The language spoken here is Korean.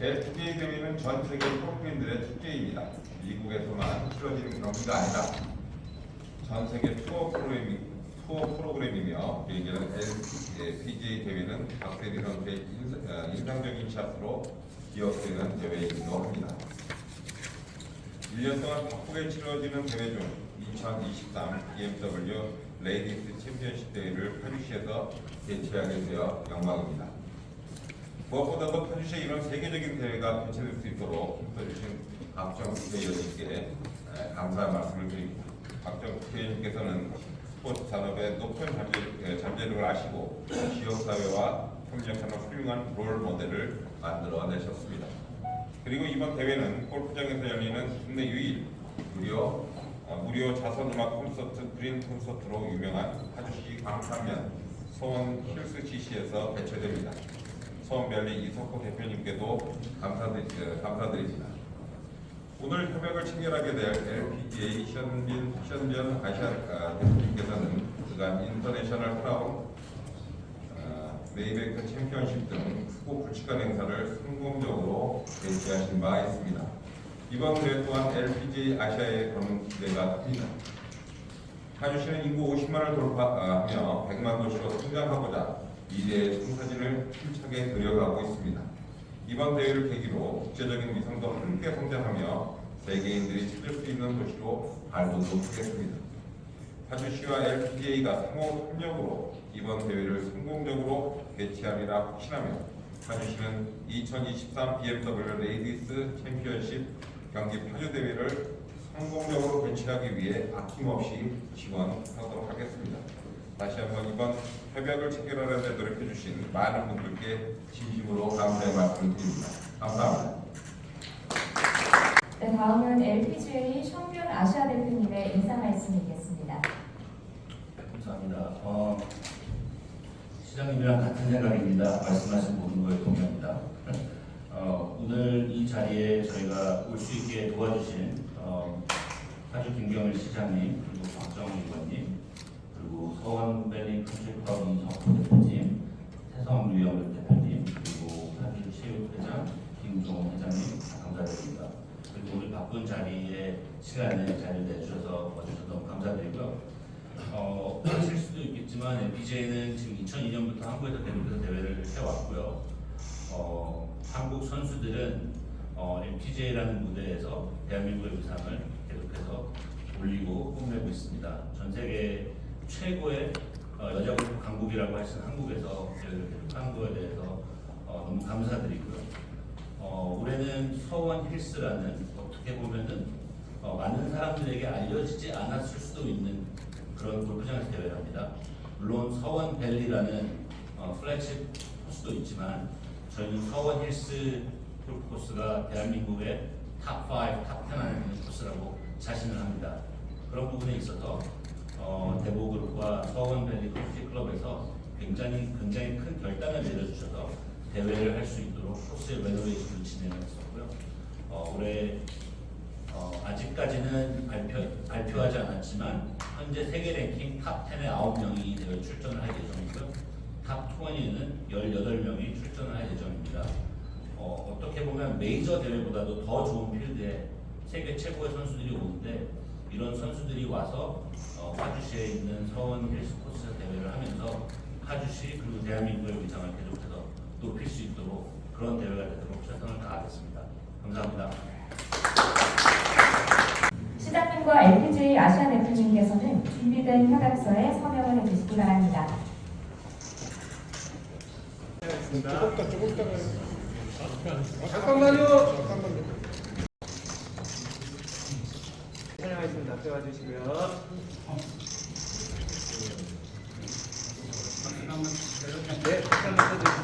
LPGA 대회는 전 세계 프로그램들의 축제입니다. 미국에서만 치러지는 경기가 아니라 전 세계 투어 프로그램 투어 프로그램이며 우리에게는 LPGA 대회는 박세리 선수의 어, 인상적인 샷으로 기억되는 대회이기도 합니다. 1년 동안 바쁘게 치러지는 대회 중 2023 BMW 레이디스 챔피언십 대회를 파주시에서 개최하게 되어 영광입니다. 무엇보다도 파주시에 이런 세계적인 대회가 개최될 수 있도록 힘써주신 박정 국회의원님께 에, 감사의 말씀을 드립니다. 박정 국회의원님께서는 스포츠 산업의 높은 잠재력을 아시고 지역사회와 협력하는 훌륭한 롤 모델을 만들어내셨습니다. 그리고 이번 대회는 골프장에서 열리는 국내 유일 무료 어, 무료 자선 음악 콘서트 그린 콘서트로 유명한 파주시 광산면 소원 힐스 CC에서 개최됩니다. 소원별리 이석호 대표님께도 감사드, 어, 감사드립니다. 오늘 협약을 체결하게 될 LPGA 시현빈 시현전 아시아 아, 대표님께서는 그간 인터내셔널 크라운 어, 메이베이크 챔피언십 등 크고 굵직한 행사를 성공적으로 개최하신 바 있습니다. 이번 대회 또한 LPGA 아시아에 거는 기대가 큽니다. 파주시는 인구 50만을 돌파하며 100만 도시로 성장하고자 미래의 청사진을 힘차게 그려가고 있습니다. 이번 대회를 계기로 국제적인 위상도 함께 성장하며 세계인들이 찾을 수 있는 도시로 발돋움하겠습니다. 파주시와 LPGA가 상호 협력으로 이번 대회를 성공적으로 개최하리라 확신하며 파주시는 2023 BMW 레이디스 챔피언십 경기 파주 대회를 성공적으로 개최하기 위해 아낌없이 지원하도록 하겠습니다. 다시 한번 이번 협약을 체결하는 데 노력해 주신 많은 분들께 진심으로 감사의 말씀을 드립니다. 감사합니다. 네, 다음은 LPGA 성균 아시아 대표님의 인사 말씀이겠습니다. 감사합니다. 어, 시장님이랑 같은 생각입니다. 말씀하신 모든 거에 동의합니다. 어, 오늘 이 자리에 저희가 올 수 있게 도와주신 어, 파주 김경일 시장님 그리고 박정희 의원님 그리고 서원밸리 컨트리클럽 이성호 대표님 태성 유영 대표님 그리고 파주 체육 회장 김종호 회장님 다 감사드립니다. 그리고 우리 바쁜 자리에 시간에 자리를 내주셔서 와주셔서 너무 감사드리고요. 어, 하실 수도 있겠지만 LPGA는 지금 2002년부터 한국에서 계속해서 대회를 해왔고요. 어, 한국 선수들은 어, LPGA라는 무대에서 대한민국의 위상을 계속해서 올리고 뽐내고 있습니다. 전 세계 최고의 어, 여자 골프 강국이라고 하시는 한국에서 거에 대해서 어, 너무 감사드리고요. 어, 올해는 서원 힐스라는 어떻게 보면은 어, 많은 사람들에게 알려지지 않았을 수도 있는 그런 골프장에서 대회를 합니다. 물론 서원 밸리라는 어, 플래그십 코스도 있지만 저희는 서원 힐스 골프 코스가 대한민국의 탑 5, 탑10 안에 드는 코스라고 자신을 합니다. 그런 부분에 있어서 어, 대보그룹과 서원밸리 커피 클럽에서 굉장히 굉장히 큰 결단을 내려주셔서 대회를 할 수 있도록 코스의 레노베이션을 진행했었고요. 어, 올해 어, 아직까지는 발표, 발표하지 않았지만 현재 세계 랭킹 탑 10의 9명이 대회 출전을 할 예정이고요. 탑 20에는 18명이 출전을 할 예정입니다. 어, 어떻게 보면 메이저 대회보다도 더 좋은 필드에 세계 최고의 선수들이 오는데 이런 선수들이 와서 어, 파주시에 있는 서원 힐스 코스 대회를 하면서 파주시 그리고 대한민국의 위상을 계속해서 높일 수 있도록 그런 대회가 되도록 최선을 다하겠습니다. 감사합니다. 시장님과 LPGA 아시아 대표님께서는 준비된 협약서에 서명을 해주시기 바랍니다. 조금만 잠깐만요. 앞에 와주시고요. 네, 박수 한번 쳐주세요.